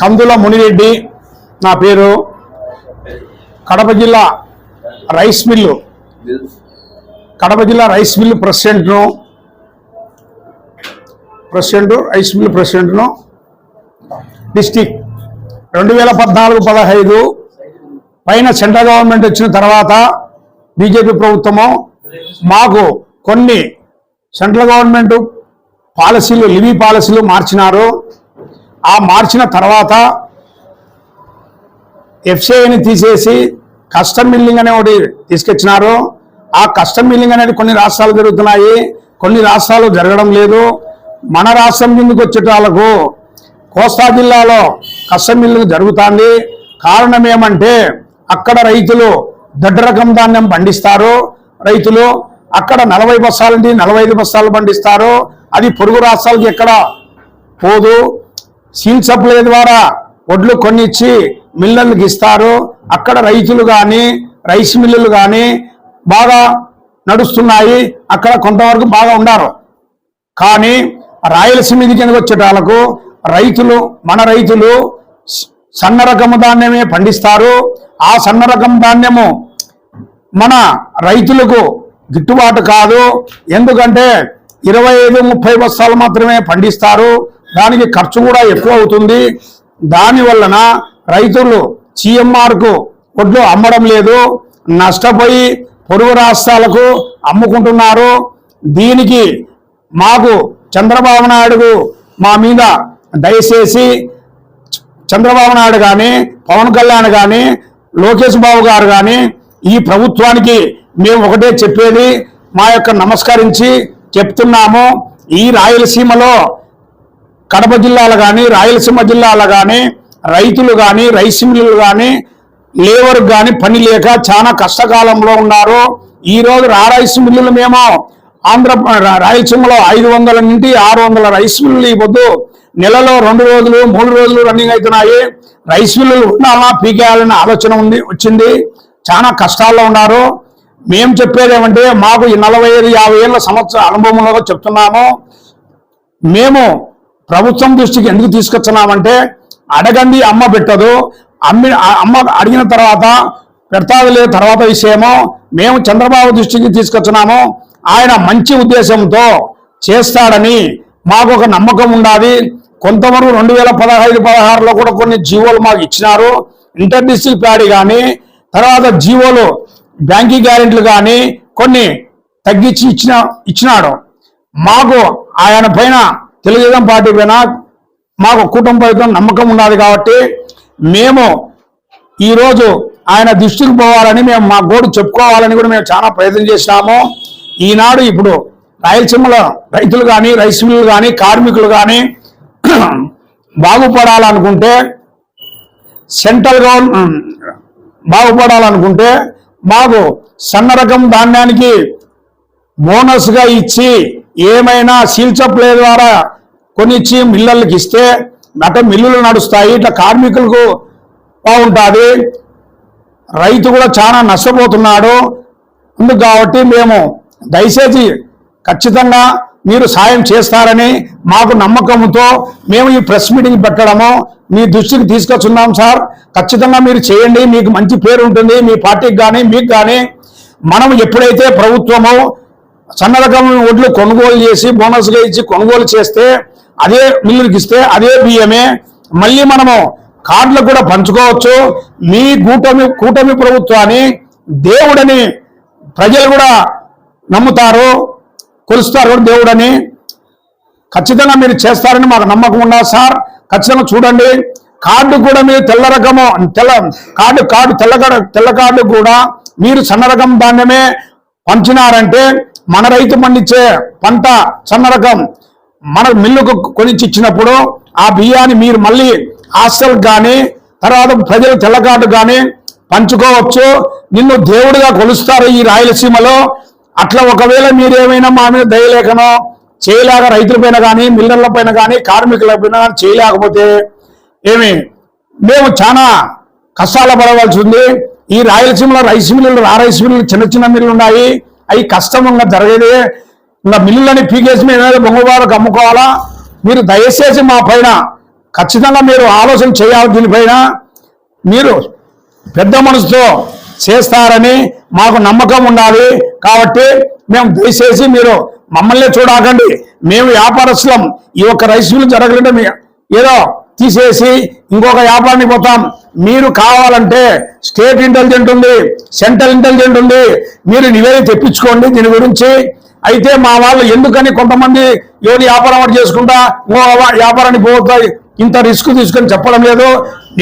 కందుల మునిరెడ్డి నా పేరు. కడప జిల్లా రైస్ మిల్లు. కడప జిల్లా రైస్ మిల్లు ప్రెసిడెంట్ను. ప్రెసిడెంట్ రైస్ మిల్లు ప్రెసిడెంట్ను. డిస్టిక్ రెండు వేల పద్నాలుగు పదహైదు. పైన సెంట్రల్ గవర్నమెంట్ వచ్చిన తర్వాత బీజేపీ ప్రభుత్వము మాకు కొన్ని సెంట్రల్ గవర్నమెంట్ పాలసీలు లివీ పాలసీలు మార్చినారు. ఆ మార్చిన తర్వాత ఎఫ్సిఐని తీసేసి కస్టమ్ మిల్లింగ్ అనే ఒకటి తీసుకొచ్చినారు. ఆ కస్టమ్ మిల్లింగ్ అనేది కొన్ని రాష్ట్రాలు జరుగుతున్నాయి. కొన్ని రాష్ట్రాలు జరగడం లేదు. మన రాష్ట్రం కిందకి వచ్చేటాలకు కోస్తా జిల్లాలో కస్టమ్ మిల్లింగ్ జరుగుతుంది. కారణం ఏమంటే అక్కడ రైతులు దొడ్డ రకం ధాన్యం పండిస్తారు. రైతులు అక్కడ నలభై బస్తాల నుండి నలభై ఐదు బస్తాలు పండిస్తారు. అది పొరుగు రాష్ట్రాలకి ఎక్కడ పోదు. సీల్ సప్లై ద్వారా వడ్లు కొనిచ్చి మిల్లర్లకు ఇస్తారు. అక్కడ రైతులు కానీ రైస్ మిల్లులు కానీ బాగా నడుస్తున్నాయి. అక్కడ కొంతవరకు బాగా ఉన్నారు కానీ రాయలసీమ కిందకి వచ్చేటాలకు రైతులు మన రైతులు స- సన్న ధాన్యమే పండిస్తారు. ఆ సన్న రకం ధాన్యము మన రైతులకు గిట్టుబాటు కాదు. ఎందుకంటే ఇరవై ఐదు ముప్పై బస్తాలు మాత్రమే పండిస్తారు. దానికి ఖర్చు కూడా ఎక్కువ అవుతుంది. దాని వలన రైతులు సిఎంఆర్కు ఒడ్లు అమ్మడం లేదు. నష్టపోయి పొరుగు రాష్ట్రాలకు అమ్ముకుంటున్నారు. దీనికి మాకు చంద్రబాబు నాయుడు మా మీద దయచేసి చంద్రబాబు నాయుడు కానీ పవన్ కళ్యాణ్ కానీ లోకేష్ బాబు గారు కానీ ఈ ప్రభుత్వానికి మేము ఒకటే చెప్పేది. మా యొక్క నమస్కరించి చెప్తున్నాము. ఈ రాయలసీమలో కడప జిల్లాలో కానీ రాయలసీమ జిల్లాలో కానీ రైతులు కానీ రైస్ మిల్లులు కానీ లేబర్ కానీ పని లేక చాలా కష్టకాలంలో ఉన్నారు. ఈరోజు ఆ రైస్ మిల్లులు మేము ఆంధ్ర రాయలసీమలో ఐదు వందల నుండి ఆరు వందల రైస్ మిల్లులు ఇవ్వద్దు. నెలలో రెండు రోజులు మూడు రోజులు రన్నింగ్ అవుతున్నాయి. రైస్ మిల్లులు ఉండాలా? పీకేయాలనే ఆలోచన ఉంది వచ్చింది. చాలా కష్టాల్లో ఉన్నారు. మేము చెప్పేది ఏమంటే మాకు ఈ నలభై ఐదు యాభై ఏళ్ళ సంవత్సర అనుభవంలో చెప్తున్నాము. మేము ప్రభుత్వం దృష్టికి ఎందుకు తీసుకొచ్చున్నామంటే అడగంది అమ్మ పెట్టదు. అమ్మి అమ్మ అడిగిన తర్వాత పెడతాది లేదు తర్వాత విషయము. మేము చంద్రబాబు దృష్టికి తీసుకొచ్చున్నాము ఆయన మంచి ఉద్దేశంతో చేస్తాడని మాకు ఒక నమ్మకం ఉండాలి. కొంతవరకు రెండు వేల పదహైదు పదహారులో కూడా కొన్ని జీవోలు మాకు ఇచ్చినారు. ఇంటర్ డిస్ట్రిక్ట్ ప్యాడీ కానీ తర్వాత జీవోలు బ్యాంకింగ్ గ్యారెంటీలు కానీ కొన్ని తగ్గించి ఇచ్చిన ఇచ్చినాడు. మాకు ఆయన పైన తెలుగుదేశం పార్టీ పైన మాకు కుటుంబంతో నమ్మకం ఉన్నది కాబట్టి మేము ఈరోజు ఆయన దృష్టికి పోవాలని మేము మా గోడు చెప్పుకోవాలని కూడా మేము చాలా ప్రయత్నం చేసినాము. ఈనాడు ఇప్పుడు రాయలసీమలో రైతులు కానీ రైస్ మిల్లు కానీ కార్మికులు కానీ బాగుపడాలనుకుంటే సెంట్రల్ గవర్నమెంట్ బాగుపడాలనుకుంటే మాకు సన్న రకం ధాన్యానికి బోనస్గా ఇచ్చి ఏమైనా సీల్ ద్వారా కొన్ని కొనిచ్చి మిల్లర్లకు ఇస్తే అట మిల్లులు నడుస్తాయి ఇట్లా కార్మికులకు బాగుంటుంది. రైతు కూడా చాలా నష్టపోతున్నాడు. అందుకు కాబట్టి మేము దయచేసి ఖచ్చితంగా మీరు సాయం చేస్తారని మాకు నమ్మకంతో మేము ఈ ప్రెస్ మీటింగ్ పెట్టడము మీ దృష్టికి తీసుకొచ్చున్నాం సార్. ఖచ్చితంగా మీరు చేయండి మీకు మంచి పేరు ఉంటుంది మీ పార్టీకి కానీ మీకు కానీ మనం ఎప్పుడైతే ప్రభుత్వము సన్న రకం వడ్లు కొనుగోలు చేసి బోనస్గా ఇచ్చి కొనుగోలు చేస్తే అదే మిల్లుకి ఇస్తే అదే బియ్యమే. మళ్ళీ మనము కార్డులు కూడా పంచుకోవచ్చు. మీ కూటమి కూటమి ప్రభుత్వాన్ని దేవుడని ప్రజలు కూడా నమ్ముతారు కొలుస్తారు కూడా దేవుడని. ఖచ్చితంగా మీరు చేస్తారని మాకు నమ్మకం ఉన్నా సార్? ఖచ్చితంగా చూడండి. కార్డు కూడా మీరు తెల్ల రకము తెల్ల కార్డు కార్డు తెల్ల తెల్ల కార్డు కూడా మీరు సన్న రకం ధాన్యమే పంచినారంటే మన రైతు పండించే పంట సన్న రకం మన మిల్లుకు కొనిచ్చి ఇచ్చినప్పుడు ఆ బియ్యాన్ని మీరు మళ్ళీ హాస్టల్ కానీ తర్వాత ప్రజలు తెల్ల కానీ పంచుకోవచ్చు. నిన్ను దేవుడిగా కొలుస్తారు ఈ రాయలసీమలో. అట్లా ఒకవేళ మీరేమైనా మా మీద దయలేకనో చేయలేక రైతుల పైన కానీ మిల్లర్ల పైన కానీ కార్మికుల పైన కానీ చేయలేకపోతే ఏమి? మేము చాలా కష్టాల పడవలసి ఉంది. ఈ రాయలసీమలో రైస్ మిల్లులు ఆ రైస్ మిల్లులు చిన్న చిన్న మిల్లులు ఉన్నాయి. అవి కష్టంగా జరగేది. ఇంకా మిల్లులని పీకేసి మేము ఏదో బొంగుబారకు అమ్ముకోవాలా? మీరు దయచేసి మా పైన ఖచ్చితంగా మీరు ఆలోచన చేయాలి దీనిపైన. మీరు పెద్ద మనసుతో చేస్తారని మాకు నమ్మకం ఉండాలి. కాబట్టి మేము దయచేసి మీరు మమ్మల్ని చూడకండి. మేము వ్యాపారస్తులం. ఈ ఒక్క రైస్ మిల్ జరగలంటే ఏదో తీసేసి ఇంకొక వ్యాపారానికి పోతాం. మీరు కావాలంటే స్టేట్ ఇంటెలిజెంట్ ఉంది సెంట్రల్ ఇంటెలిజెంట్ ఉంది. మీరు నివేదిక తెప్పించుకోండి దీని గురించి. అయితే మా వాళ్ళు ఎందుకని కొంతమంది ఎవరి వ్యాపారం ఒకటి చేసుకుంటా ఇంకో వ్యాపారానికి పోతాయి ఇంత రిస్క్ తీసుకొని చెప్పడం లేదు.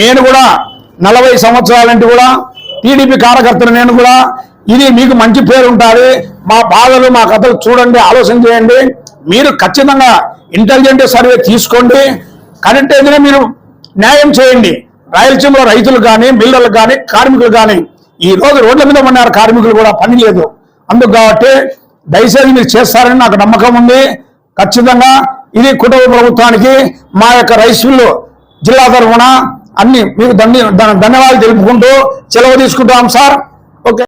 నేను కూడా నలభై సంవత్సరాలంటే కూడా టీడీపీ కార్యకర్తలు నేను కూడా ఇది మీకు మంచి పేరు ఉంటుంది మా బాధలు మా కథలు చూడండి ఆలోచన చేయండి. మీరు ఖచ్చితంగా ఇంటెలిజెంట్ సర్వే తీసుకోండి. కరెంట్ ఏదైనా మీరు న్యాయం చేయండి. రాయలసీమలో రైతులు కానీ మిల్లర్లు కానీ కార్మికులు కానీ ఈ రోజు రోడ్ల మీద ఉన్నారు కార్మికులు కూడా పని లేదు. అందుకు కాబట్టి దయచేసి మీరు చేస్తారని నాకు నమ్మకం ఉంది. ఖచ్చితంగా ఇది కుటుంబ ప్రభుత్వానికి మా యొక్క రైస్ మిల్లు జిల్లా తరఫున అన్ని మీకు ధన్య ధన్యవాదాలు తెలుపుకుంటూ సెలవు తీసుకుంటాం సార్.